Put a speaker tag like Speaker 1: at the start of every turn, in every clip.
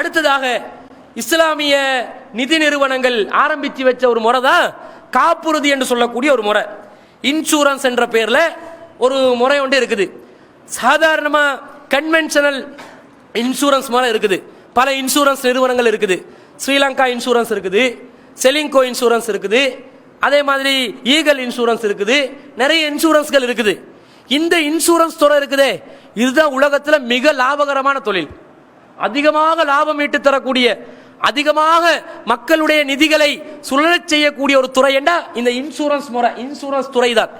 Speaker 1: அடுத்ததாக இஸ்லாமிய நிதி நிறுவனங்கள் ஆரம்பித்து வச்ச ஒரு முறை தான் காப்புறுதி என்று சொல்லக்கூடிய ஒரு முறை. இன்சூரன்ஸ் என்ற பேரில் ஒரு முறை ஒன்று இருக்குது. சாதாரணமாக கன்வென்ஷனல் இன்சூரன்ஸ் முறை இருக்குது. பல இன்சூரன்ஸ் நிறுவனங்கள் இருக்குது. ஸ்ரீலங்கா இன்சூரன்ஸ் இருக்குது. செலிங்கோ இன்சூரன்ஸ் இருக்குது. அதே மாதிரி ஈகல் இன்சூரன்ஸ் இருக்குது. நிறைய இன்சூரன்ஸ்கள் இருக்குது. இந்த இன்சூரன்ஸ் துறை இருக்குதே. இதுதான் உலகத்தில் மிக லாபகரமான தொழில். அதிகமாக லாபம் ஈட்டு தரக்கூடிய அதிகமாக மக்களுடைய நிதிகளை சுழலச் செய்யக்கூடிய ஒரு துறை என்றா இந்த இன்சூரன்ஸ் முறை. இன்சூரன்ஸ் துறை தான்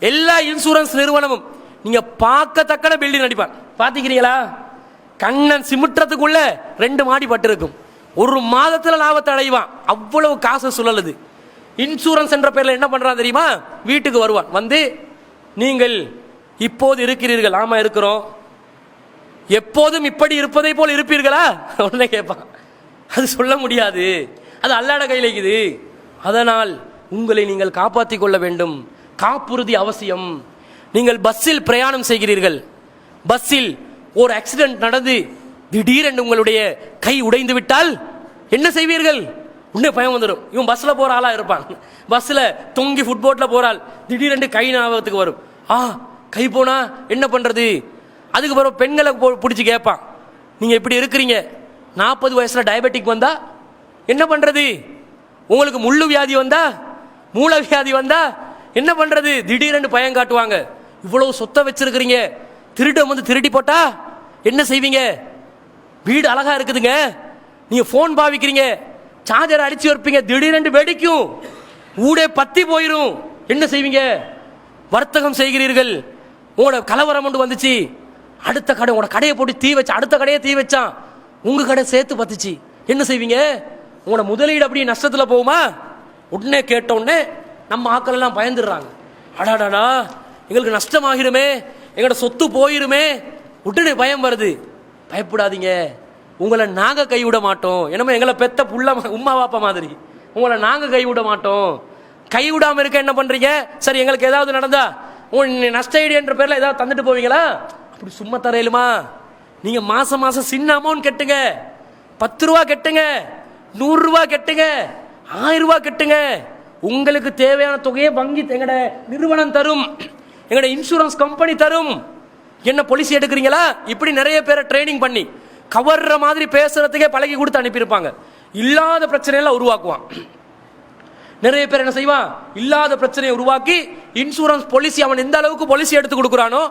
Speaker 1: எல்லா இன்சூரன்ஸ் நிறுவனமும் நீங்க பார்க்கத்தக்கன பில்டிங் நடிப்பான் பாத்துக்கிறீங்களா? கண்ணன் சிமிட்டுறதுக்குள்ள ரெண்டு மாடி பட்டிருக்கும். ஒரு மாதத்துல லாபத்தை அடைவான். அவ்வளவு காசு சுழலுது. இன்சூரன்ஸ் என்ற பேர்ல என்ன பண்றான் தெரியுமா? வீட்டுக்கு வருவான். வந்து நீங்கள் இப்போது இருக்கிறீர்கள். ஆமா இருக்கிறோம். எப்போதும் இப்படி இருப்பதை போல் இருப்பீர்களா? உடனே கேட்பான். அது சொல்ல முடியாது. அது அல்லாட கையில் இருக்குது. அதனால் உங்களை நீங்கள் காப்பாற்றிக் கொள்ள வேண்டும். காப்புறுதி அவசியம். நீங்கள் பஸ்ஸில் பிரயாணம் செய்கிறீர்கள். பஸ்ஸில் ஒரு ஆக்சிடென்ட் நடந்து திடீரென்று உங்களுடைய கை உடைந்து விட்டால் என்ன செய்வீர்கள்? உடனே பயம் வந்துடும் இவன் பஸ்ஸில் போகிற ஆளாக இருப்பான். பஸ்ஸில் தொங்கி ஃபுட்போட்ல போகிறாள் திடீரென்று கை ஞாபகத்துக்கு வரும். ஆ கை போனா என்ன பண்ணுறது அதுக்கு பிறகு பெண்களை போ- பிடிச்சி கேட்பான் நீங்கள் இப்படி இருக்கிறீங்க. நாற்பது வயசில் டயபெட்டிக் வந்தால் என்ன பண்ணுறது உங்களுக்கு முள்ளு வியாதி வந்தால் மூல வியாதி வந்தால் என்ன பண்ணுறது திடீரென்று பயம் காட்டுவாங்க. இவ்வளோ சொத்தை வச்சுருக்கிறீங்க. திருட வந்து திருடி போட்டா என்ன செய்வீங்க? வீடு அழகாக இருக்குதுங்க. நீங்கள் ஃபோன் பாவிக்கிறீங்க. சார்ஜர் அடித்து வைப்பீங்க. திடீரென்று வெடிக்கும். ஊடே பத்தி போயிடும் என்ன செய்வீங்க? வர்த்தகம் செய்கிறீர்கள். உங்களோட கலவரம் ஒன்று வந்துச்சு. அடுத்த கடை உங்களோட கடையை போட்டு தீ வச்சு அடுத்த கடையை தீ வச்சான் உங்க கடை சேர்த்து பத்துச்சு. என்ன செய்வீங்க? உங்களோட முதலீடு அப்படியே நஷ்டத்தில் போகுமா? உடனே கேட்ட உடனே நம்ம ஆட்கள் எல்லாம் பயந்துடுறாங்க. அடாடாடா எங்களுக்கு நஷ்டமாகிடுமே எங்களோட சொத்து போயிருமே. உடனே பயம் வருது. பயப்படாதீங்க. உங்களை நாங்கள் கைவிட மாட்டோம். என்னமோ எங்களை பெத்த புள்ள ம- உம்மா பாப்பா மாதிரி. உங்களை நாங்கள் கைவிட மாட்டோம். கைவிடாமல் இருக்க என்ன பண்ணுறீங்க சரி எங்களுக்கு ஏதாவது நடந்தா உன் நஷ்ட ஈடு என்ற பேரில் ஏதாவது தந்துட்டு போவீங்களா? அப்படி சும்மா தரையிலுமா? நீங்க மாசம் மாசம் சின்ன அமௌண்ட் கட்டுங்க. பத்து ரூபா கட்டுங்க. நூறு ரூபா கட்டுங்க. ஆயிரம் ரூபா கட்டுங்க. உங்களுக்கு தேவையான தொகையை வங்கி எங்கட நிறுவனம் தரும். எங்கட இன்சூரன்ஸ் கம்பெனி தரும். என்ன பொலிசி எடுக்கிறீங்களா? இப்படி நிறைய பேரை ட்ரைனிங் பண்ணி கவர்ற மாதிரி பேசுறதுக்கே பழகி கொடுத்து அனுப்பியிருப்பாங்க. இல்லாத பிரச்சனையெல்லாம் உருவாக்குவான். நிறைய பேர் என்ன செய்வான் இல்லாத பிரச்சனையை உருவாக்கி இன்சூரன்ஸ் பாலிசி அவன் எந்த அளவுக்கு பாலிசி எடுத்து கொடுக்குறானோ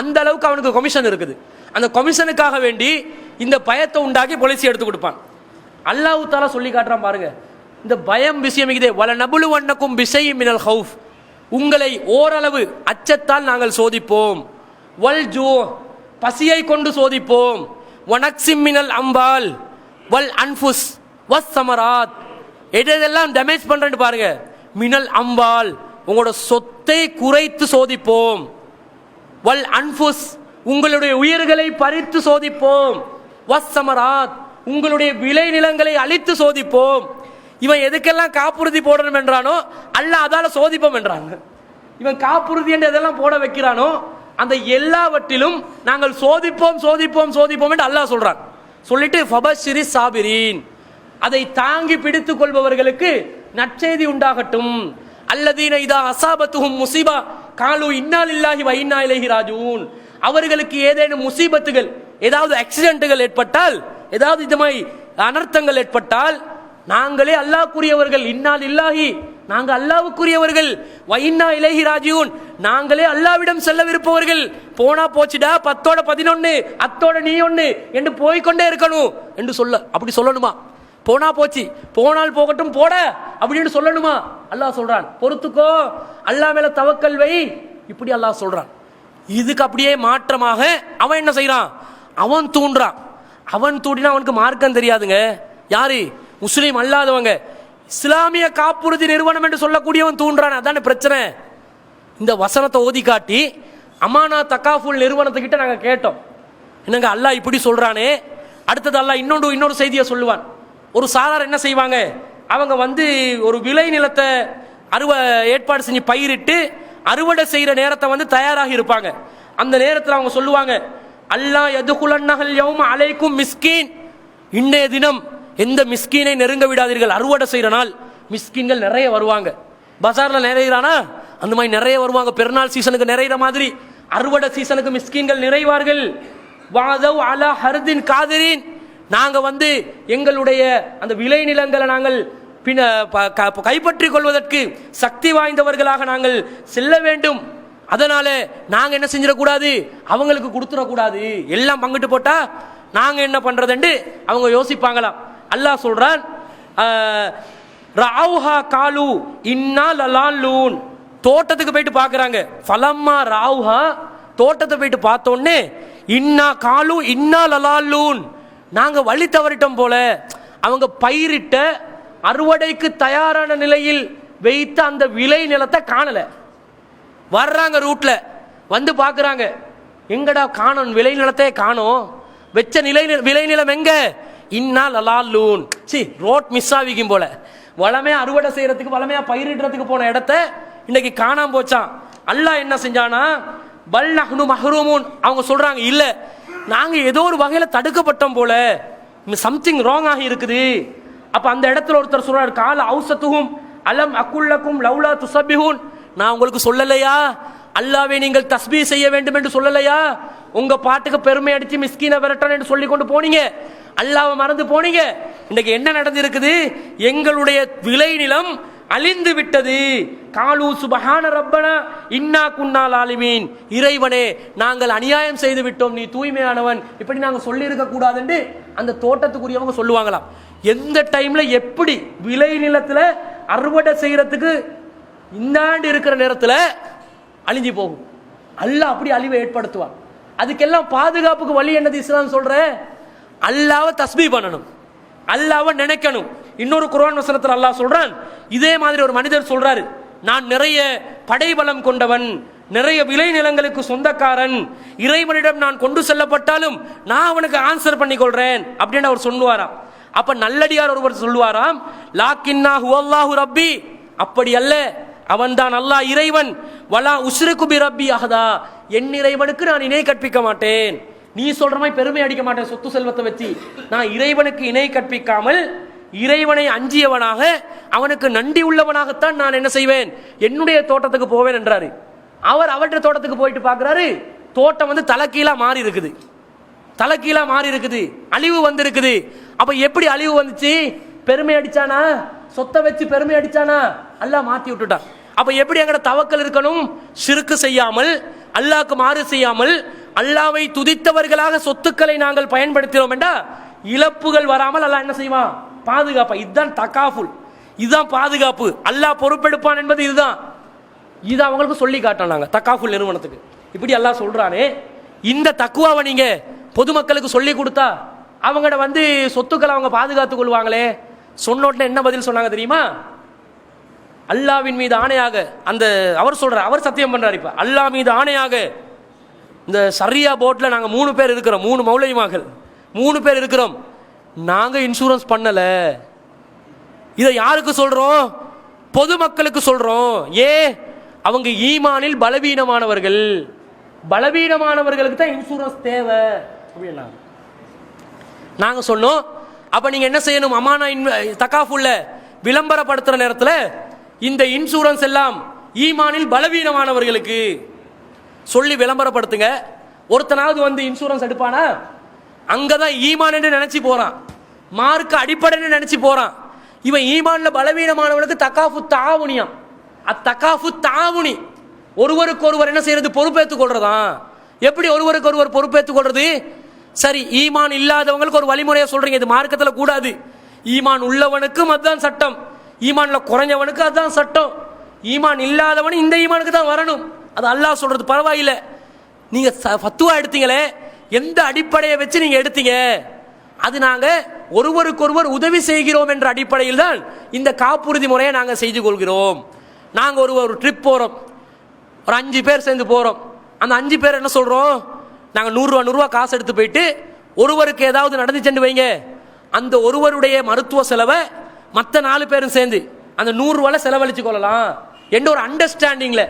Speaker 1: அந்த அளவுக்கு அவனுக்கு கமிஷன் இருக்குது. அந்த கமிஷனுக்காக வேண்டி இந்த பயத்தை உண்டாக்கி பாலிசி எடுத்து கொடுப்பான். அல்லாஹு தாலா சொல்லி காட்டுறான் பாருங்க. இந்த பயம் விஷயம் இதே வல நபுலு வண்ணக்கும் பிசை மினல் ஹவுஃப். உங்களை ஓரளவு அச்சத்தால் நாங்கள் சோதிப்போம். வல் ஜூ பசியை கொண்டு சோதிப்போம். வனக்சிம் மினல் அம்பால் வல் அன்ஃபுஸ் வஸ் சமராத் எது எதெல்லாம் டேமேஜ் பண்ணுறேன்னு பாருங்க. மினல் அம்பால் உங்களோட சொத்தை குறைத்து சோதிப்போம். வல் அன்புஸ் உங்களுடைய உயிர்களை பறித்து சோதிப்போம். வசமராத் சமராத் உங்களுடைய விளை நிலங்களை அழித்து சோதிப்போம். இவன் எதுக்கெல்லாம் காப்புறுதி போடணும் என்றானோ அல்லாஹ் அதால சோதிப்போம் என்றாங்க. இவன் காப்புறுதி என்று எதெல்லாம் போட வைக்கிறானோ அந்த எல்லாவற்றிலும் நாங்கள் சோதிப்போம் சோதிப்போம் சோதிப்போம் என்று அல்லாஹ் சொல்றான். சொல்லிட்டு ஃபபஷிரி சாபிரீன். அதை தாங்கி பிடித்துக் கொள்பவர்களுக்கு நற்செய்தி உண்டாகட்டும். அல்லதீன இதா அசாபத்துகும் முசீபா காலு இன்னால் இல்லாஹி வ இலகி ராஜூன். அவர்களுக்கு ஏதேனும் முசீபத்துகள் ஏதாவது ஆக்சிடென்ட்டுகள் ஏற்பட்டால் ஏதாவது இது மாதிரி அனர்த்தங்கள் ஏற்பட்டால் நாங்களே அல்லாஹ்க்குரியவர்கள் இன்னால் இல்லாஹி நாங்கள் அல்லாவுக்குரியவர்கள் வைன்னா இலகி ராஜியூன். நாங்களே அல்லாவிடம் செல்லவிருப்பவர்கள் போனா போச்சுடா பத்தோட பதினொன்னு அத்தோட நீ ஒன்னு என்று போய்க்கொண்டே இருக்கணும் என்று சொல்ல அப்படி சொல்லணுமா? போனா போச்சு. போனால் போகட்டும் போட அப்படின்னு சொல்லணுமா? அல்லாஹ் சொல்றான். பொறுத்துக்கோ. அல்லாஹ் மேல தவக்கல் வை. இப்படி அல்லாஹ் சொல்றான். இதுக்கு அப்படியே மாற்றமாக அவன் என்ன செய்யறான் அவன் தூண்டுறான் அவன் தூண்டினா அவனுக்கு மார்க்கம் தெரியாதுங்க. யாரு? முஸ்லீம் அல்லாதவங்க. இஸ்லாமிய காப்புறுதி நிறுவனம் என்று சொல்லக்கூடியவன் தூண்டுறான் அதானே பிரச்சனை. இந்த வசனத்தை ஓதி காட்டி அமானா தக்காஃபுல் நிறுவனத்துக்கிட்ட நாங்கள் கேட்டோம். என்னங்க அல்லாஹ் இப்படி சொல்றானே? அடுத்தது அல்லாஹ் இன்னொன்று இன்னொரு செய்தியை சொல்லுவான். ஒரு சாதாரண என்ன செய்வாங்க? அவங்க வந்து ஒரு விளை நிலத்தை அறுவ ஏற்பாடு செஞ்சு பயிரிட்டு அறுவடை செய்கிற நேரத்தை வந்து தயாராகி இருப்பாங்க. அந்த நேரத்தில் அவங்க சொல்லுவாங்க அல்லாஹ் எதுகுலன்னகல் யௌம அலைக்கும் மிஸ்கீன். இன்றைய தினம் எந்த மிஸ்கீனை நெருங்க விடாதீர்கள்? அறுவடை செய்கிற நாள் மிஸ்கின்கள் நிறைய வருவாங்க. பஜாரில் நிறையிறானா? அந்த மாதிரி நிறைய வருவாங்க. பெருநாள் சீசனுக்கு நிறையிற மாதிரி அறுவடை சீசனுக்கு மிஸ்கின்கள் நிறைவார்கள். வாதவ் அலா ஹர்தின் காதிரின். நாங்கள் வந்து எங்களுடைய அந்த விளை நிலங்களை நாங்கள் பின்ன ப- க- கைப்பற்றிக் கொள்வதற்கு சக்தி வாய்ந்தவர்களாக நாங்கள் செல்ல வேண்டும். அதனால நாங்கள் என்ன செஞ்சிடக்கூடாது? அவங்களுக்கு கொடுத்துடக்கூடாது. எல்லாம் பங்கிட்டு போட்டா நாங்கள் என்ன பண்றதுன்னு அவங்க யோசிப்பாங்களாம். அல்லாஹ் சொல்றான் ஆஹ், காலு இன்னா லலாலூன் தோட்டத்துக்கு போயிட்டு பார்க்குறாங்க ஃபலம்மா ராவுஹா தோட்டத்தை போயிட்டு பார்த்தோன்னே இன்னா காலு இன்னா லலாலூன் நாங்கள் வழி தவறிட்டோம் போல. அவங்க பயிரிட்ட அறுவடைக்கு தயாரான நிலையில் வைத்த அந்த விளை நிலத்தை காணலை. வர்றாங்க ரூட்டில் வந்து பார்க்குறாங்க எங்கடா காணோம்? விளை நிலத்தையே காணோம். வெச்ச நிலை விளை நிலம் எங்க? இன்னா லலாலூன் சி ரோட் மிஸ் ஆகிக்கும் போல. வளமே அறுவடை செய்யறதுக்கு வளமையா பயிரிடுறதுக்கு போன இடத்த இன்னைக்கு காணாம போச்சான் அல்லாஹ் என்ன செஞ்சானா? பல் நஹ்னு மஹ்ரூமுன். அவங்க சொல்றாங்க இல்லை நாங்கள் ஏதோ ஒரு வகையில் தடுக்கப்பட்டோம் போல. சம்திங் ராங் ஆகி இருக்குது. அப்போ அந்த இடத்துல ஒருத்தர் சொல்றாரு கால அவுசத்துகும் அலம் அக்குல்லக்கும் லவ்லா துசபிஹூன். நான் உங்களுக்கு சொல்லலையா? அல்லாவே நீங்கள் தஸ்பீ செய்ய வேண்டும் என்று சொல்லலையா? உங்க பாட்டுக்கு பெருமை அடிச்சு மிஸ்கீனை விரட்டன் என்று சொல்லி கொண்டு போனீங்க. அல்லாவை மறந்து போனீங்க. இன்னைக்கு என்ன நடந்திருக்குது? எங்களுடைய விளைநிலம் அழிந்து விட்டது. காலு சுபஹான ரப்பனா இன்னா குன்னால் ஆலிமீன் இறைவனே நாங்கள் அநியாயம் செய்து விட்டோம். நீ தூய்மையானவன். இப்படி நாங்கள் சொல்லியிருக்க கூடாதுன்னு அந்த தோட்டத்துக்குரியவங்க சொல்லுவாங்களாம். எந்த டைம்ல எப்படி விளை நிலத்தில் அறுவடை செய்யறதுக்கு இந்தாண்டு இருக்கிற நேரத்தில் அழிஞ்சு போகும். அல்ல அப்படி அழிவை ஏற்படுத்துவான். அதுக்கெல்லாம் பாதுகாப்புக்கு வழி என்னது இஸ்லாம் சொல்ற? அல்லாவை தஸ்பீ பண்ணணும். அல்லாவை நினைக்கணும். இன்னொரு குரான் வசனத்தில் அல்லாஹ் சொல்றான். இதே மாதிரி ஒரு மனிதர் சொல்றாரு. நான் நிறைய படைபலம் கொண்டவன் நிறைய விளை நிலங்களுக்கு சொந்தக்காரன் இறைவனிடம் நான் கொண்டு செல்லப்பட்டாலும் நான் அவனுக்கு ஆன்சர் பண்ணி கொள்றேன் அப்படின்னு அவர் சொல்லுவாராம். அப்ப நல்லடியார் ஒருவர் சொல்லுவாராம் லாக்கின்னா ஹுவல்லாஹு ரப்பி. அப்படி அல்ல. அவன்தான் அல்லாஹ் இறைவன். வலா உஸ்ருக்கு ரப்பி அஹதா. என் இறைவனுக்கு நான் இணை கற்பிக்க மாட்டேன். நீ சொல்ற மாதிரி பெருமை அடிக்க மாட்டேன் சொத்து செல்வத்தை வச்சு. நான் இறைவனுக்கு இணை கற்பிக்காமல் இறைவனை அஞ்சியவனாக அவனுக்கு நன்றி உள்ளவனாகத்தான் நான் என்ன செய்வேன்? என்னுடைய தோட்டத்துக்கு போவேன் என்றாரு. அவர் அவருடைய தோட்டத்துக்கு போயிட்டு பார்க்கறாரு தோட்டம் வந்து தலைக்கீழா மாறி இருக்குது. தலைக்கீழா மாறி இருக்குது. அழிவு வந்திருக்குது. அப்ப எப்படி அழிவு வந்துச்சு? பெருமை அடிச்சானா? சொத்தை வச்சு பெருமை அடிச்சானா? அல்லாஹ் மாத்தி விட்டுட்டான். அப்ப எப்படி எங்கட தவக்கல் இருக்கணும்? சிறுக்கு செய்யாமல் அல்லாக்கு மாறு செய்யாமல் அல்லாவை துதித்தவர்களாக சொத்துக்களை நாங்கள் பயன்படுத்தினோம் என்றா இழப்புகள் வராமல் அல்லாஹ் என்ன செய்வான்? பாதுகாப்பா இதுதான் தக்காஃபுல் இதுதான் பாதுகாப்பு. அல்லாஹ் பொறுப்பெடுப்பான் என்பது இதுதான். இது அவங்களுக்கு சொல்லி காட்டினாங்க தக்காஃபுல் நிறுவனத்துக்கு. இப்படி எல்லாம் சொல்கிறானே இந்த தக்குவாவை நீங்கள் பொதுமக்களுக்கு சொல்லி கொடுத்தா அவங்கள வந்து சொத்துக்களை அவங்க பாதுகாத்துக் கொள்வாங்களே சொன்னோட்ல என்ன பதில் சொன்னாங்க தெரியுமா? அல்லாவின் மீது ஆணையாக அந்த அவர் சொல்கிறார் அவர் சத்தியம் பண்ணுறார் இப்ப. அல்லாஹ் மீது ஆணையாக இந்த சரியா போட்டில் நாங்கள் மூணு பேர் இருக்கிறோம் மூணு மௌலிமார்கள் மூணு பேர் இருக்கிறோம். நாங்கள் இன்சூரன்ஸ் பண்ணலை. இதை யாருக்கு சொல்கிறோம் பொதுமக்களுக்கு சொல்கிறோம் ஏ அவங்க ஈமானில் பலவீனமானவர்கள். பலவீனமானவர்களுக்கு தான் இன்சூரன்ஸ் தேவை. அப்படின்னா நாங்கள் சொன்னோம். அப்போ நீங்கள் என்ன செய்யணும்? அமானா தக்காஃபுல்ல விளம்பரப்படுத்துகிற நேரத்தில் இந்த இன்சூரன்ஸ் எல்லாம் ஈமானில் பலவீனமானவர்களுக்கு சொல்லி விளம்பரப்படுத்துங்க. ஒருத்தனாவது வந்து இன்சூரன்ஸ் எடுப்பானா? அங்கதான் ஈமான் என்று நினச்சி போகிறான் மார்க் அடிப்படைன்னு நினச்சி போகிறான் இவன் ஈமானில் பலவீனமானவனுக்கு தக்காஃபு தாவுனியாம். அத்தக்காஃபு தாவுனி. ஒருவருக்கு ஒருவர் என்ன செய்யறது? பொறுப்பேற்றுக் கொள்றதா எப்படி ஒருவருக்கு ஒருவர் பொறுப்பேற்றுக் கொள்றது? சரி ஈமான் இல்லாதவங்களுக்கு ஒரு வழிமுறையை சொல்றீங்க. இது மார்க்கத்தில் கூடாது. ஈமான் உள்ளவனுக்கும் அதுதான் சட்டம். ஈமான்ல குறைஞ்சவனுக்கு அதுதான் சட்டம். ஈமான் இல்லாதவன் இந்த ஈமானுக்கு தான் வரணும். அது அல்லாஹ் சொல்றது. பரவாயில்லை. நீங்க ஃபத்துவா எடுத்தீங்களே. எந்த அடிப்படையை வச்சு நீங்க எடுத்தீங்க? அது நாங்க ஒருவருக்கொருவர் உதவி செய்கிறோம் என்ற அடிப்படையில் தான் இந்த காப்புறுதி முறையை நாங்க செய்து கொள்கிறோம். நாங்க ஒரு ஒரு ட்ரிப் போறோம். ஒரு அஞ்சு பேர் சேர்ந்து போறோம். அந்த அஞ்சு பேர் என்ன சொல்றோம்? நாங்க நூறுரூவா நூறுரூவா காசு எடுத்து போயிட்டு ஒருவருக்கு ஏதாவது நடந்து சென்று வைங்க. அந்த ஒருவருடைய மருத்துவ செலவை மற்ற நாலு பேரும் சேர்ந்து அந்த நூறுரூவால செலவழிச்சு கொள்ளலாம். என்ற ஒரு அண்டர்ஸ்டாண்டிங்ல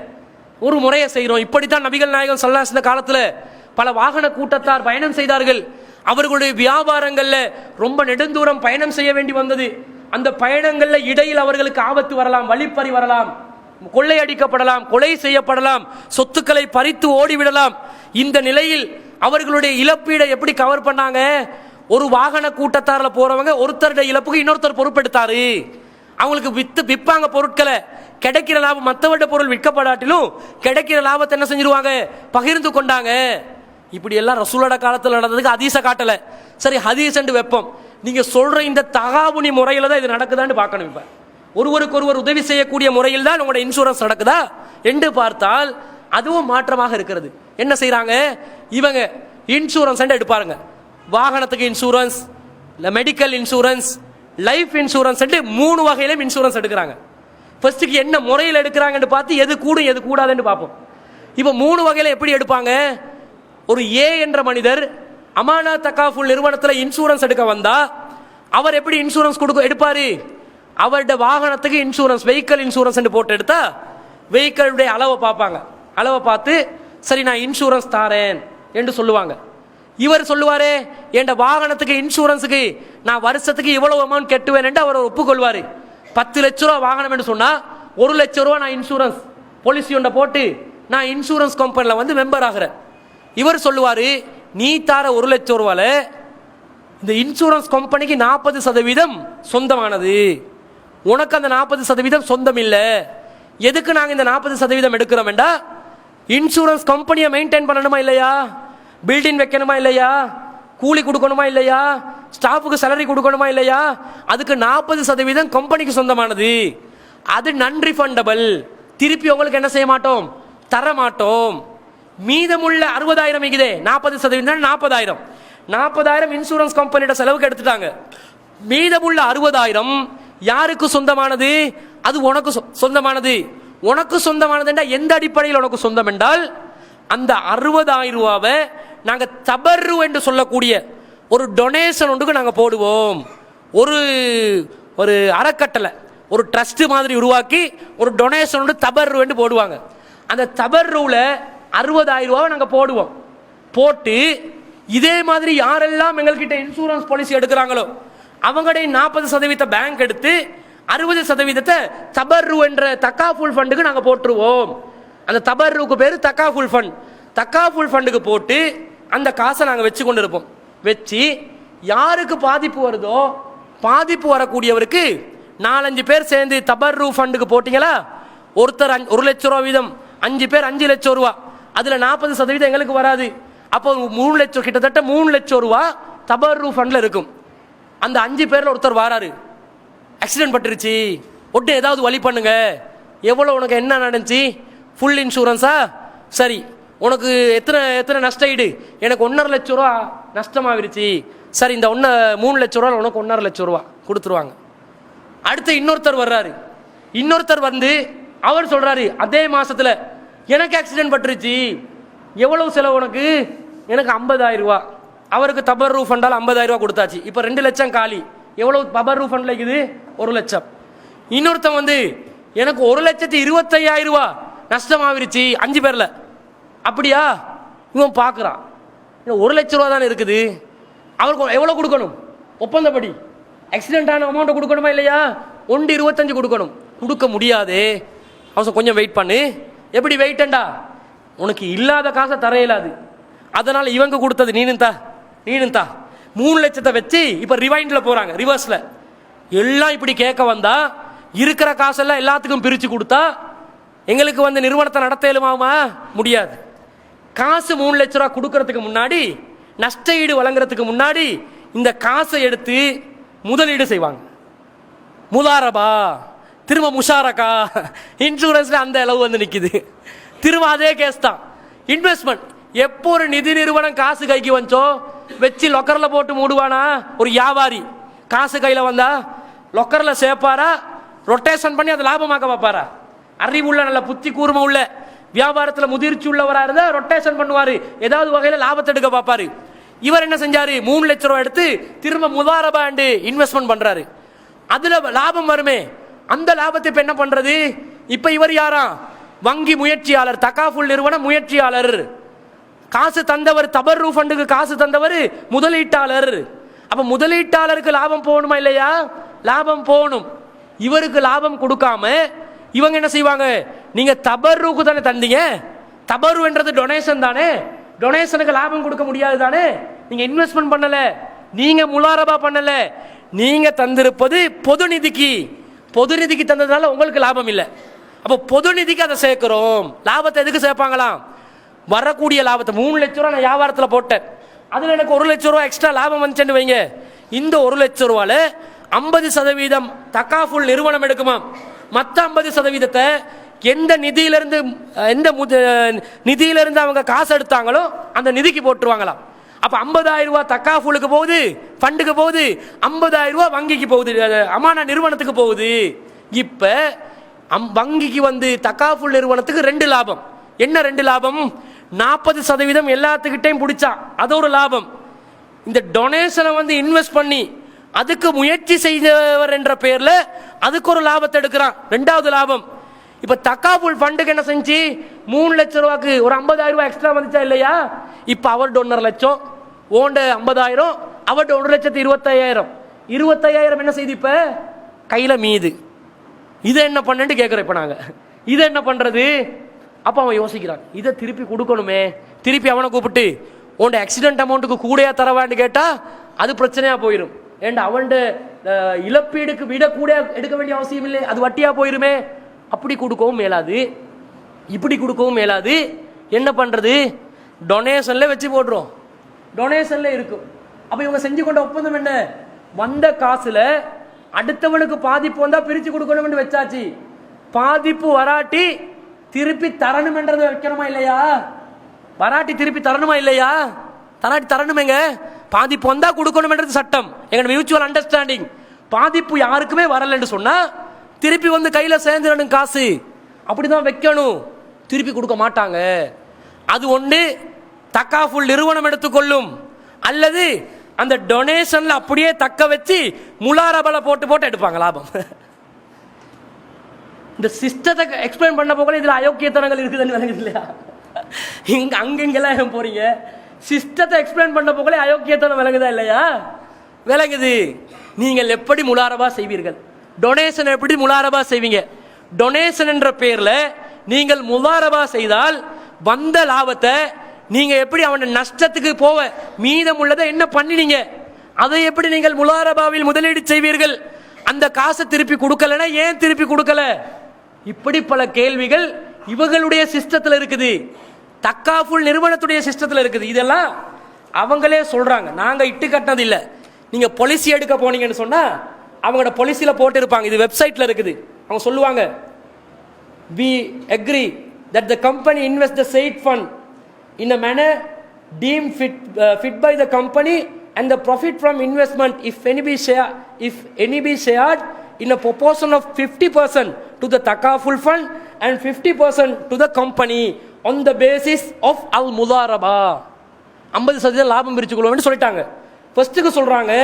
Speaker 1: ஒரு முறையை செய்கிறோம் இப்படித்தான் நபிகள் நாயகம் சல்லாஸ் இந்த பல வாகன கூட்டத்தார் பயணம் செய்தார்கள். அவர்களுடைய வியாபாரங்களில் ரொம்ப நெடுந்தூரம் பயணம் செய்ய வேண்டி வந்தது. அந்த பயணங்களில் இடையில் அவர்களுக்கு ஆபத்து வரலாம் வழிப்பறி வரலாம் கொள்ளையடிக்கப்படலாம் கொலை செய்யப்படலாம் சொத்துக்களை பறித்து ஓடிவிடலாம். இந்த நிலையில் அவர்களுடைய இழப்பீடை எப்படி கவர் பண்ணாங்க? ஒரு வாகன கூட்டத்தாரில் போறவங்க ஒருத்தருடைய இழப்புக்கு இன்னொருத்தர் பொறுப்பெடுத்தாரு. அவங்களுக்கு வித்து விற்பாங்க பொருட்களை. கிடைக்கிற லாபம் மற்றவருடைய பொருள் விற்கப்படாட்டிலும் கிடைக்கிற லாபத்தை என்ன செஞ்சிருவாங்க? பகிர்ந்து கொண்டாங்க. இப்படி எல்லாம் ரசூலோட காலத்தில் நடந்ததுக்கு ஹதீஸ காட்டலை. சரி ஹதீஸ் வெப்பம். நீங்கள் சொல்கிற இந்த தகாபுனி முறையில் தான் இது நடக்குதான்னு பார்க்கணும் இப்போ. ஒருவருக்கு ஒருவர் உதவி செய்யக்கூடிய முறையில் தான் உங்களோட இன்சூரன்ஸ் நடக்குதா? என்று பார்த்தால் அதுவும் மாற்றமாக இருக்கிறது. என்ன செய்கிறாங்க இவங்க இன்சூரன்ஸ் எடுப்பாருங்க. வாகனத்துக்கு இன்சூரன்ஸ் இல்லை மெடிக்கல் இன்சூரன்ஸ் லைஃப் இன்சூரன்ஸ் மூணு வகையிலும் இன்சூரன்ஸ் எடுக்கிறாங்க. ஃபர்ஸ்ட்டுக்கு என்ன முறையில் எடுக்கிறாங்கன்னு பார்த்து எது கூடும் எது கூடாதுன்னு பார்ப்போம். இப்போ மூணு வகையில் எப்படி எடுப்பாங்க? ஒரு ஏ என்ற மனிதர் அமானா தக்காஃபுல் நிறுவனத்தில் இன்சூரன்ஸ் எடுக்க வந்தா அவர் எப்படி இன்சூரன்ஸ் கொடுக்க எடுப்பாரு? அவருடைய வாகனத்துக்கு இன்சூரன்ஸ் வெஹிக்கல் இன்சூரன்ஸ் போட்டு எடுத்தா வெஹிக்கிளுடைய அளவை பார்ப்பாங்க. அளவை பார்த்து சரி நான் இன்சூரன்ஸ் தாரேன் என்று சொல்லுவாங்க. இவர் சொல்லுவாரே என் வாகனத்துக்கு இன்சூரன்ஸுக்கு நான் வருஷத்துக்கு இவ்வளவு அமௌண்ட் கெட்டுவேன் என்று அவர் ஒப்புக்கொள்வார். பத்து லட்ச ரூபா வாகனம் என்று சொன்னா ஒரு லட்ச ரூபா நான் இன்சூரன்ஸ் பாலிசி ஒன்றை போட்டு நான் இன்சூரன்ஸ் கம்பெனியில் வந்து மெம்பர் ஆகிறேன். இவர் சொல்லுவார் நீ தார ஒரு லட்சம் ரூபால இந்த இன்சூரன்ஸ் கம்பெனிக்கு நாற்பது சதவீதம் சொந்தமானது. உனக்கு அந்த நாற்பது சதவீதம் சொந்தம் இல்லை எதுக்கு நாங்கள் இந்த நாற்பது சதவீதம் எடுக்கிறோம்டா இன்சூரன்ஸ் கம்பெனியை மெயின்டைன் பண்ணணுமா இல்லையா? பில்டிங் வைக்கணுமா இல்லையா? கூலி கொடுக்கணுமா இல்லையா? ஸ்டாஃபுக்கு சேலரி கொடுக்கணுமா இல்லையா? அதுக்கு நாற்பது சதவீதம் கம்பெனிக்கு சொந்தமானது. அது நன் ரிஃபண்டபிள் திருப்பி உங்களுக்கு என்ன செய்ய மாட்டோம்? தர மாட்டோம் மீதமுள்ள அறுபதாயிரம் இருக்குதே நாற்பது சதவீதம் நாற்பதாயிரம். நாற்பதாயிரம் இன்சூரன்ஸ் கம்பெனியோட செலவுக்கு எடுத்துட்டாங்க. மீதமுள்ள அறுபதாயிரம் யாருக்கு சொந்தமானது? அது உனக்கு சொ- சொந்தமானது. உனக்கு சொந்தமானது என்றால் எந்த அடிப்படையில் உனக்கு சொந்தம் என்றால் அந்த அறுபதாயிரம் ரூபாவை நாங்கள் தபரு என்று சொல்லக்கூடிய ஒரு டொனேஷன் ஒன்றுக்கு நாங்கள் போடுவோம். ஒரு ஒரு அறக்கட்டளை ஒரு ட்ரஸ்ட் மாதிரி உருவாக்கி ஒரு டொனேஷன் ஒன்று தபர்ரு என்று போடுவாங்க. அந்த தபர் ரூவில் அறுபதாயிரம் ரூபாவை நாங்கள் போடுவோம். போட்டு இதே மாதிரி யாரெல்லாம் எங்கள்கிட்ட இன்சூரன்ஸ் பாலிசி எடுக்கிறாங்களோ அவங்களுடைய நாற்பது சதவீத பேங்க் எடுத்து அறுபது சதவீதத்தை தபர்ரு என்ற தக்காஃபுல் ஃபண்டுக்கு நாங்கள் போட்டுருவோம். அந்த தபர்ருக்கு பேர் தக்காஃபுல் ஃபண்ட் தக்காஃபுல் ஃபண்டுக்கு போட்டு அந்த காசை நாங்கள் வச்சு கொண்டு இருப்போம் வச்சு யாருக்கு பாதிப்பு வருதோ பாதிப்பு வரக்கூடியவருக்கு நாலஞ்சு பேர் சேர்ந்து தபர்ரு ஃபண்டுக்கு போட்டிங்களா? ஒருத்தர் அஞ்சு- ஒரு லட்ச ரூபா வீதம். அஞ்சு பேர் அஞ்சு லட்சம் ரூபா. அதில் நாற்பது சதவீதம் எங்களுக்கு வராது. அப்போ மூணு லட்சம் கிட்டத்தட்ட மூணு லட்சம் ரூபா தபர்ரு ஃபண்டில் இருக்கும். அந்த அஞ்சு பேரில் ஒருத்தர் வராரு. ஆக்சிடென்ட் பட்டுருச்சு. ஒட்டு ஏதாவது வழி பண்ணுங்க. எவ்வளோ உனக்கு என்ன நடந்துச்சு? ஃபுல் இன்சூரன்ஸா சரி. உனக்கு எத்தனை எத்தனை நஷ்டம் ஈடு எனக்கு ஒன்றரை லட்ச ரூபா நஷ்டமாகிருச்சு சரி இந்த ஒன்று மூணு லட்ச ரூபா உனக்கு ஒன்றரை லட்ச ரூபா கொடுத்துருவாங்க. அடுத்து இன்னொருத்தர் வர்றாரு. இன்னொருத்தர் வந்து அவர் சொல்கிறாரு அதே மாதத்தில் எனக்கு ஆக்சிடென்ட் பட்டுருச்சு. எவ்வளவு செலவு உனக்கு? எனக்கு 50000 ரூபா அவருக்கு தபர் ரூ ஃபண்டால் 50000 ரூபா கொடுத்தாச்சு. இப்போ ரெண்டு லட்சம் காலி. எவ்வளவு தபர் ரூ ஃபண்டில் இருக்குது? ஒரு லட்சம். இன்னொருத்தன் வந்து எனக்கு ஒரு லட்சத்தி இருபத்தையாயிரம் ரூபா நஷ்டமாகிருச்சு அஞ்சு பேரில். அப்படியா? இவன் பார்க்குறான் ஒரு லட்ச ரூபா தானே இருக்குது. அவருக்கு எவ்வளோ கொடுக்கணும்? ஒப்பந்தப்படி. ஆக்சிடென்டான அமௌண்ட்டை கொடுக்கணுமா இல்லையா? ஒன்று இருபத்தஞ்சு கொடுக்கணும். கொடுக்க முடியாதே. அவசரம் கொஞ்சம் வெயிட் பண்ணு. எப்படி வெயிட்டண்டா உனக்கு இல்லாத காசை தரையிலாது அதனால் இவங்க கொடுத்தது நீனுந்தா நீனுந்தா மூணு லட்சத்தை வச்சு இப்போ ரிவைண்டில் போகிறாங்க ரிவர்ஸில் எல்லாம் இப்படி கேட்க வந்தா இருக்கிற காசெல்லாம் எல்லாத்துக்கும் பிரித்து கொடுத்தா எங்களுக்கு வந்து நிறுவனத்தை நடத்த இயலுமாமா முடியாது. காசு மூணு லட்ச ரூபா கொடுக்கறதுக்கு முன்னாடி நஷ்ட ஈடு வழங்குறதுக்கு முன்னாடி இந்த காசை எடுத்து முதலீடு செய்வாங்க. முதாரபா. திரும்ப முஷாரக்கா? இன்சூரன்ஸில் அந்த அளவு வந்து நிற்கிது திரும்ப அதே கேஸ் தான். இன்வெஸ்ட்மெண்ட் எப்போ ஒரு நிதி நிறுவனம் காசு கைக்கு வந்துச்சோ வச்சு லொக்கரில் போட்டு மூடுவானா? ஒரு வியாபாரி. காசு கையில் வந்தா லொக்கரில் சேர்ப்பாரா? ரொட்டேஷன் பண்ணி அதை லாபமாக்க பார்ப்பாரா அறிவுள்ள நல்ல புத்தி கூர்மை உள்ள வியாபாரத்தில் முதிர்ச்சி உள்ளவராக இருந்தால் ரொட்டேஷன் பண்ணுவார். ஏதாவது வகையில் லாபத்தை எடுக்க பார்ப்பாரு இவர் என்ன செஞ்சாரு? மூணு லட்ச ரூபா எடுத்து திரும்ப முதாரபா இன்வெஸ்ட்மெண்ட் பண்ணுறாரு அதில் லாபம் வருமே? அந்த லாபத்தை இப்ப என்ன பண்றது? இப்ப இவர் யாரா? வங்கி முயற்சியாளர் தக்காஃபுல் நிறுவன முயற்சியாளர். காசு தந்தவர் தபர்ரு ஃபண்டுக்கு காசு தந்தவர் முதலீட்டாளர். அப்ப முதலீட்டாளருக்கு லாபம் போகணுமா இல்லையா? லாபம் போகணும். இவருக்கு லாபம் கொடுக்காம இவங்க என்ன செய்வாங்க? நீங்க தபர்ருக்கு தானே தந்தீங்க. தபருன்றது டொனேஷன் தானே. டொனேஷனுக்கு லாபம் கொடுக்க முடியாது தானே. நீங்க இன்வெஸ்ட்மெண்ட் பண்ணல. நீங்க முலாரபா பண்ணல. நீங்க தந்திருப்பது பொது நிதிக்கு. பொது நிதிக்கு தந்ததுனால உங்களுக்கு லாபம் இல்லை. அப்போ பொது நிதிக்கு அதை சேர்க்கிறோம். லாபத்தை எதுக்கு சேர்ப்பாங்களாம்? வரக்கூடிய லாபத்தை. மூணு லட்ச ரூபா நான் வியாபாரத்தில் போட்டேன். அதில் எனக்கு ஒரு லட்ச ரூபா எக்ஸ்ட்ரா லாபம் வந்துச்சுன்னு வைங்க. இந்த ஒரு லட்ச ரூபாவில் ஐம்பது சதவீதம் தக்காஃபுல் நிறுவனம் எடுக்குமா மற்ற ஐம்பது சதவீதத்தை எந்த நிதியிலிருந்து எந்த நிதியிலிருந்து அவங்க காசு எடுத்தாங்களோ அந்த நிதிக்கு போட்டுருவாங்களாம். அப்போ ஐம்பதாயிரம் ரூபாய் தக்காஃபுலுக்கு போகுது. ஃபண்டுக்கு போகுது. ஐம்பதாயிரம் ரூபா வங்கிக்கு போகுது. அமானா நிறுவனத்துக்கு போகுது. இப்போ அம்- வங்கிக்கு வந்து தக்காஃபுல் நிறுவனத்துக்கு ரெண்டு லாபம். என்ன ரெண்டு லாபம்? நாற்பது சதவீதம் எல்லாத்துக்கிட்டையும் பிடிச்சான் அது ஒரு லாபம். இந்த டொனேஷனை வந்து இன்வெஸ்ட் பண்ணி அதுக்கு முயற்சி செய்தவர் என்ற பேரில் அதுக்கு ஒரு லாபத்தை எடுக்கிறான். ரெண்டாவது லாபம். இப்போ தக்காபுல் ஃபண்டுக்கு என்ன செஞ்சு? மூணு லட்ச ரூபாய்க்கு ஒரு ஐம்பதாயிரம் ரூபா எக்ஸ்ட்ரா வந்துச்சா இல்லையா? இப்போ அவர் ஒன்றரை லட்சம். ஓண்ட ஐம்பதாயிரம். அவட்ட ஒரு லட்சத்து இருபத்தையாயிரம். இருபத்தையாயிரம் என்ன செய்து இப்போ? கையில் மீது. இதை என்ன பண்ணேன்னு கேட்குறோம் இப்போ நாங்கள் இதை என்ன பண்ணுறது அப்போ அவன் யோசிக்கிறான். இதை திருப்பி கொடுக்கணுமே. திருப்பி அவனை கூப்பிட்டு உன்ட ஆக்சிடென்ட் அமௌண்ட்டுக்கு கூடையா தரவான்னு கேட்டால் அது பிரச்சனையாக போயிடும் ஏண்டா அவன்ட இழப்பீடுக்கு விட கூட எடுக்க வேண்டிய அவசியம் இல்லை அது வட்டியாக போயிருமே. அப்படி கொடுக்கவும் மேலாது. இப்படி கொடுக்கவும் மேலாது. என்ன பண்ணுறது டொனேஷனில் வச்சு போடுறோம் டொனேஷனில் இருக்கும். அப்ப இவங்க செஞ்சு கொண்ட ஒப்பந்தம் என்ன? வந்த காசுல அடுத்தவனுக்கு பாதிப்பு வந்தா பிரிச்சு கொடுக்கணும்னு வச்சாச்சு. பாதிப்பு வராட்டி திருப்பி தரணும்ன்றது வைக்கணுமா இல்லையா? வராட்டி திருப்பி தரணுமா இல்லையா? தராட்டி தரணுமேங்க. பாதிப்பு வந்தா கொடுக்கணும்ன்றது சட்டம். எங்க மியூச்சுவல் அண்டர்ஸ்டாண்டிங் பாதிப்பு யாருக்குமே வரலன்னு சொன்னா திருப்பி வந்து கையில சேர்ந்துடணும் காசு. அப்படிதான் வைக்கணும். திருப்பி கொடுக்க மாட்டாங்க. அது ஒன்று தக்காஃபுல் நிறுவனம் எடுத்துக்கொள்ளும். அல்லது அந்த டொனேஷன்ல அப்படியே தக்க வச்சு முலாரபலை போட்டு போட்டு எடுப்பாங்க லாபம். இந்த சிஸ்டத்தை எக்ஸ்பிளைன் பண்ண போகல இதுல அயோக்கியத்தனங்கள் இருக்குதுன்னு விளங்குது இல்லையா? இங்க அங்கெங்கெல்லாம் ஏன் போறீங்க? சிஸ்டத்தை எக்ஸ்பிளைன் பண்ண போகல அயோக்கியத்தனம் விளங்குதா இல்லையா? விளங்குது. நீங்கள் எப்படி முலாரபா செய்வீர்கள்? டொனேஷன் எப்படி முலாரபா செய்வீங்க? டொனேஷன் என்ற பேர்ல நீங்கள் முலாரபா செய்தால் வந்த லாபத்தை நீங்க எப்படி அவன் நஷ்டத்துக்கு போவ? மீதம் உள்ளதை என்ன பண்ணினீங்க? அதை எப்படி நீங்கள் முலாரபாவில் முதலீடு செய்வீர்கள்? அந்த காசை திருப்பி கொடுக்கலனா ஏன் திருப்பி கொடுக்கல? இப்படி பல கேள்விகள் இவங்களுடைய சிஸ்டத்தில் இருக்குது. தக்காஃபுல் நிறுவனத்துடைய சிஸ்டத்தில் இருக்குது. இதெல்லாம் அவங்களே சொல்றாங்க. நாங்க இட்டு கட்டினது இல்லை நீங்க பொலிசி எடுக்க போனீங்கன்னு சொன்னா அவங்களோட பொலிசியில் போட்டு இருப்பாங்க இது வெப்சைட்ல இருக்குது. அவங்க சொல்லுவாங்க we agree that the company invest the said fund in a manner deemed fit, uh, fit by the company and the profit from investment if any be share, if any be shared in a proportion of 50% to the takaful fund and 50% to the company on the basis of al mudaraba ஐம்பது சதவீதம் லாபம் பிரிச்சுக்கொள்வோம்னு சொல்லிட்டாங்க ஃபர்ஸ்ட்டுக்கு சொல்றாங்க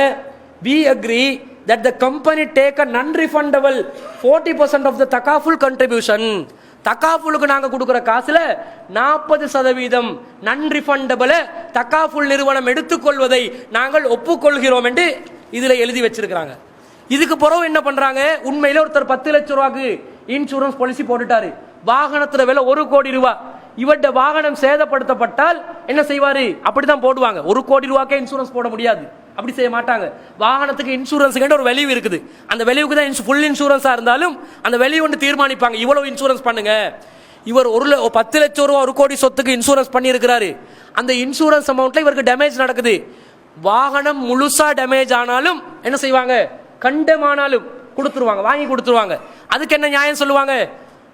Speaker 1: we agree that the company take a non refundable 40% of the takaful contribution தக்காஃபுலுக்கு நாங்கள் கொடுக்குற காசில் நாற்பது சதவீதம் நன் ரிஃபண்டபிள தக்காஃபுல் நிறுவனம் எடுத்துக்கொள்வதை நாங்கள் ஒப்புக்கொள்கிறோம் என்று இதில் எழுதி வச்சிருக்கிறாங்க. இதுக்கு பிறகு என்ன பண்ணுறாங்க உண்மையில் ஒருத்தர் பத்து லட்சம் ரூபாக்கு இன்சூரன்ஸ் பாலிசி போட்டுட்டாரு. வாகனத்தில் விலை ஒரு கோடி ரூபாய். இவர்ட வாகனம் சேதப்படுத்தப்பட்டால் என்ன செய்வாரு? அப்படிதான் போடுவாங்க. ஒரு கோடி ரூபாக்கே இன்சூரன்ஸ் போட முடியாது. அப்படி செய்ய மாட்டாங்க. வாகனத்துக்கு இன்சூரன்ஸுக்கு ஒரு வெளிவு இருக்குது. அந்த வெளிவுக்கு தான் ஃபுல் இன்சூரன்ஸா இருந்தாலும் அந்த வெளிவு ஒன்று தீர்மானிப்பாங்க. இவ்வளவு இன்சூரன்ஸ் பண்ணுங்க. இவர் ஒரு பத்து லட்சம் ரூபா ஒரு கோடி சொத்துக்கு இன்சூரன்ஸ் பண்ணியிருக்கிறாரு. அந்த இன்சூரன்ஸ் அமௌண்ட்ல இவருக்கு டேமேஜ் நடக்குது. வாகனம் முழுசா டேமேஜ் ஆனாலும் என்ன செய்வாங்க? கண்டமானாலும் கொடுத்துருவாங்க. வாங்கி கொடுத்துருவாங்க. அதுக்கு என்ன நியாயம் சொல்லுவாங்க?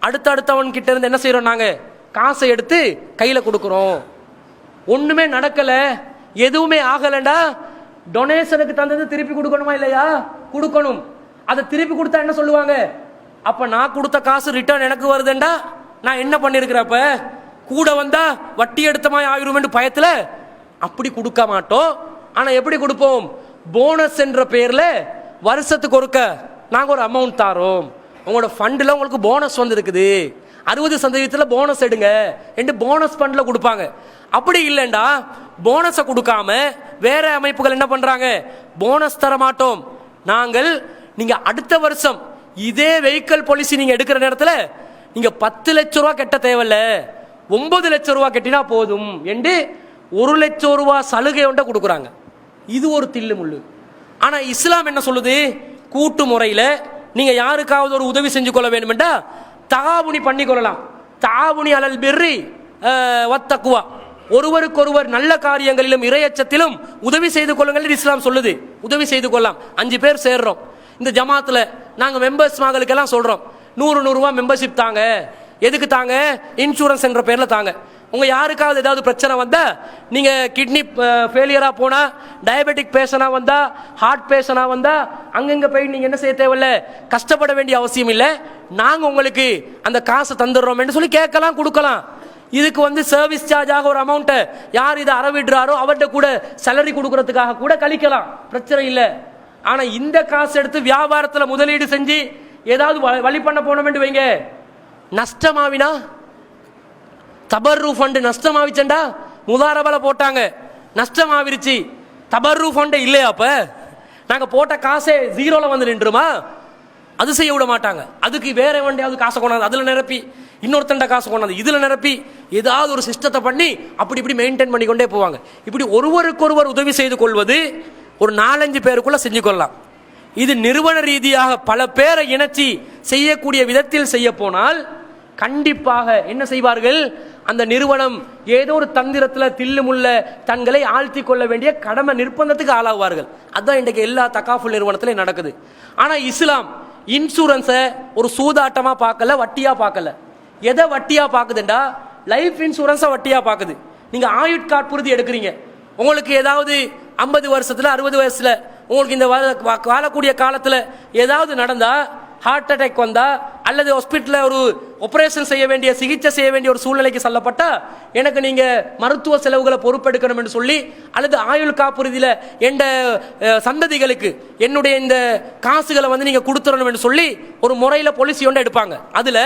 Speaker 1: அடுத்தடுத்தவன் கிட்ட இருந்து என்ன செய்யறோம் நாங்கள் காசை எடுத்து கையில் கொடுக்குறோம். ஒன்றுமே நடக்கலை. எதுவுமே ஆகலைண்டா டொனேஷனுக்கு தந்தது திருப்பி கொடுக்கணுமா இல்லையா? கொடுக்கணும். அதை திருப்பி கொடுத்தா என்ன சொல்லுவாங்க? அப்போ நான் கொடுத்த காசு ரிட்டர்ன் எனக்கு வருதுண்டா. நான் என்ன பண்ணியிருக்கிறப்ப கூட வந்தா வட்டி எடுத்த மாதிரி ஆகிரும் பயத்தில் அப்படி கொடுக்க மாட்டோம். ஆனால் எப்படி கொடுப்போம்? போனஸ் என்ற பேரில் வருஷத்துக்கு ஒருக்க நாங்கள் ஒரு அமௌண்ட் தாரோம். உங்களோட ஃபண்டில் உங்களுக்கு போனஸ் வந்திருக்குது. அறுபது சதவீதத்தில் போனஸ் எடுங்க. என்று போனஸ் ஃபண்டில் கொடுப்பாங்க. அப்படி இல்லைண்டா போனஸை கொடுக்காம வேற அமைப்புகள் என்ன பண்ணுறாங்க போனஸ் தர மாட்டோம். நாங்கள் நீங்கள் அடுத்த வருஷம் இதே வெஹிக்கல் பாலிசி நீங்கள் எடுக்கிற நேரத்தில் நீங்கள் பத்து லட்ச ரூபா கட்ட தேவையில்ல. ஒன்பது லட்ச ரூபா கட்டினா போதும் என்று ஒரு லட்சம் ரூபா சலுகை ஒன்றை கொடுக்குறாங்க. இது ஒரு தில்லு முள்ளு. ஆனால் இஸ்லாம் என்ன சொல்லுது? கூட்டு முறையில் நீங்கள் யாருக்காவது ஒரு உதவி செஞ்சு கொள்ள வேண்டுமெண்டா தகாபுனி பண்ணி கொள்ளலாம். தாவுனி அலல் பிர்ரி வத்தக்குவா ஒருவருக்கொருவர் நல்ல காரியங்களிலும் இரையச்சத்திலும் உதவி செய்து கொள்ளுங்கள் இஸ்லாம் சொல்லுது. உதவி செய்து கொள்ளலாம். அஞ்சு பேர் சேர்றோம். இந்த ஜமாத்தில் நாங்கள் மெம்பர்ஸ் மகளுக்கெல்லாம் சொல்கிறோம் நூறு நூறுரூவா மெம்பர்ஷிப் தாங்க. எதுக்கு தாங்க? இன்சூரன்ஸ் என்ற பேரில் தாங்க. உங்கள் யாருக்காவது ஏதாவது பிரச்சனை வந்தால் நீங்கள் கிட்னி ஃபெயிலியராக போனால் டயபெட்டிக் பேஷனாக வந்தால் ஹார்ட் பேஷனாக வந்தால் அங்கங்கே போய் நீங்கள் என்ன செய்ய தேவையில்ல? கஷ்டப்பட வேண்டிய அவசியம் இல்லை. நாங்கள் உங்களுக்கு அந்த காசை தந்துடுறோம்னு சொல்லி கேட்கலாம் கொடுக்கலாம். இதுக்கு வந்து சர்வீஸ் சார்ஜாக ஒரு அமௌண்ட்டை யார் இதை அறவிடுறாரோ அவர்கிட்ட கூட சேலரி கொடுக்கறதுக்காக கூட கழிக்கலாம். பிரச்சனை இல்லை. ஆனால் இந்த காசு எடுத்து வியாபாரத்தில் முதலீடு செஞ்சு ஏதாவது வ- வழி பண்ண போனோம் வைங்க. நஷ்டமாவினா? தபர்ரு ஃபண்டு நஷ்டமாவிச்சண்டா முதாரபல போட்டாங்க. நஷ்டமாவிருச்சு. தபர்ரு ஃபண்டு இல்லையா அப்போ? நாங்கள் போட்ட காசே ஜீரோவில் வந்து நின்றுமா? அது செய்ய விட மாட்டாங்க. அதுக்கு வேற வண்டியாவது காசை கொண்டாந்து அதில் நிரப்பி இன்னொருத்தண்ட காசு கொண்டாந்து இதில் நிரப்பி ஏதாவது ஒரு சிஸ்டத்தை பண்ணி அப்படி இப்படி மெயின்டைன் பண்ணி கொண்டே போவாங்க. இப்படி ஒருவருக்கொருவர் உதவி செய்து கொள்வது ஒரு நாலஞ்சு பேருக்குள்ள செஞ்சு கொள்ளலாம். இது நிறுவன ரீதியாக பல பேரை இணைச்சி செய்யக்கூடிய விதத்தில் செய்ய போனால் கண்டிப்பாக என்ன செய்வார்கள்? அந்த நிறுவனம் ஏதோ ஒரு தந்திரத்தில் தில்லுமுள்ள தங்களை ஆழ்த்தி கொள்ள வேண்டிய கடமை நிர்பந்தத்துக்கு ஆளாவார்கள் அதுதான் இன்றைக்கு எல்லா தக்காஃபுல் நிறுவனத்திலையும் நடக்குது. ஆனால் இஸ்லாம் இன்சூரன்ஸை ஒரு சூதாட்டமாக பார்க்கல வட்டியாக பார்க்கல. எதை வட்டியாக பார்க்குதுண்டா? லைஃப் இன்சூரன்ஸை வட்டியாக பார்க்குது. நீங்கள் நீங்க ஆயுட்காட்புறுதி எடுக்கிறீங்க. உங்களுக்கு ஏதாவது ஐம்பது வருஷத்தில் அறுபது வயசில் உங்களுக்கு இந்த வா- வாழக்கூடிய காலத்தில் ஏதாவது நடந்தால் ஹார்ட் அட்டாக் வந்தா அல்லது ஹாஸ்பிட்டலில் ஒரு ஆப்ரேஷன் செய்ய வேண்டிய சிகிச்சை செய்ய வேண்டிய ஒரு சூழ்நிலைக்கு சொல்லப்பட்டா எனக்கு நீங்க மருத்துவ செலவுகளை பொறுப்பெடுக்கணும் என்று சொல்லி அல்லது ஆயுள் காப்புறுதியில் எந்த சந்ததிகளுக்கு என்னுடைய இந்த காசுகளை வந்து நீங்க கொடுத்துடணும் என்று சொல்லி ஒரு முறையில் பொலிசி ஒன்று எடுப்பாங்க. அதில்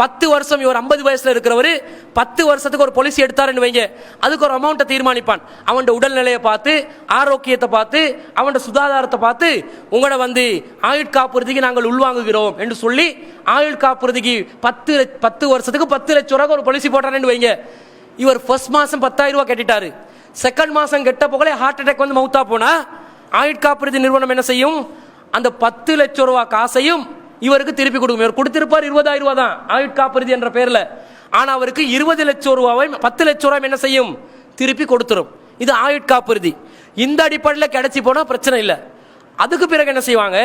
Speaker 1: பத்து வருஷம் இவர் ஐம்பது வயசில் இருக்கிறவர் பத்து வருஷத்துக்கு ஒரு பொலிசி எடுத்தாருன்னு வைங்க. அதுக்கு ஒரு அமௌண்ட்டை தீர்மானிப்பான். அவன் உடல்நிலையை பார்த்து ஆரோக்கியத்தை பார்த்து அவன் சுகாதாரத்தை பார்த்து உங்களை வந்து ஆயுட் காப்புறுதிக்கு நாங்கள் உள்வாங்குகிறோம் என்று சொல்லி ஆயுள் காப்புறுதிக்கு பத்து லட்ச- பத்து வருஷத்துக்கு பத்து லட்சம் ரூபாய்க்கு ஒரு பொலிசி போட்டாரேன்னு வைங்க. இவர் ஃபர்ஸ்ட் மாதம் பத்தாயிரம் ரூபா கட்டிட்டாரு. செகண்ட் மாதம் கெட்ட போகலே ஹார்ட் அட்டாக் வந்து மவுத்தா போனால் ஆயுட் காப்புறுதி நிறுவனம் என்ன செய்யும்? அந்த பத்து லட்சம் ரூபா காசையும் இவருக்கு திருப்பி கொடுக்கும். இவர் கொடுத்திருப்பார் இருபதாயிரம் ரூபா தான். ஆயுட்காப்புறுதி என்ற பேரில். ஆனால் அவருக்கு இருபது லட்சம் ரூபாவை பத்து லட்சம் ரூபாய் என்ன செய்யும்? திருப்பி கொடுத்துரும். இது ஆயுட்காப்புறுதி இந்த அடிப்படையில் கிடைச்சி போனால் பிரச்சனை இல்லை. அதுக்கு பிறகு என்ன செய்வாங்க?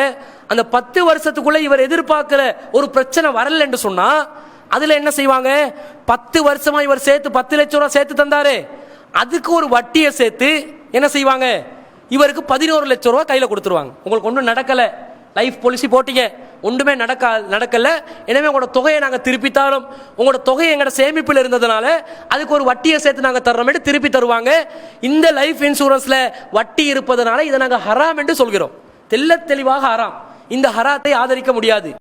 Speaker 1: அந்த பத்து வருஷத்துக்குள்ளே இவர் எதிர்பார்க்கிற ஒரு பிரச்சனை வரல என்று சொன்னால் அதில் என்ன செய்வாங்க? பத்து வருஷமா இவர் சேர்த்து பத்து லட்சம் ரூபா சேர்த்து தந்தாரு. அதுக்கு ஒரு வட்டியை சேர்த்து என்ன செய்வாங்க? இவருக்கு பதினோரு லட்சம் ரூபா கையில் கொடுத்துருவாங்க. உங்களுக்கு ஒன்றும் நடக்கலை. லைஃப் பாலிசி போட்டீங்க. ஒன்றுமே நடக்க நடக்கல. எனவே உங்களோட தொகையை நாங்கள் திருப்பி தரோம். உங்களோட தொகை எங்களோட சேமிப்பில் இருந்ததுனால அதுக்கு ஒரு வட்டியை சேர்த்து நாங்கள் தர்றோம் திருப்பி தருவாங்க. இந்த லைஃப் இன்சூரன்ஸில் வட்டி இருப்பதனால இதை நாங்கள் ஹராம் என்று சொல்கிறோம். தெள்ளத் தெளிவாக ஹராம். இந்த ஹராத்தை ஆதரிக்க முடியாது.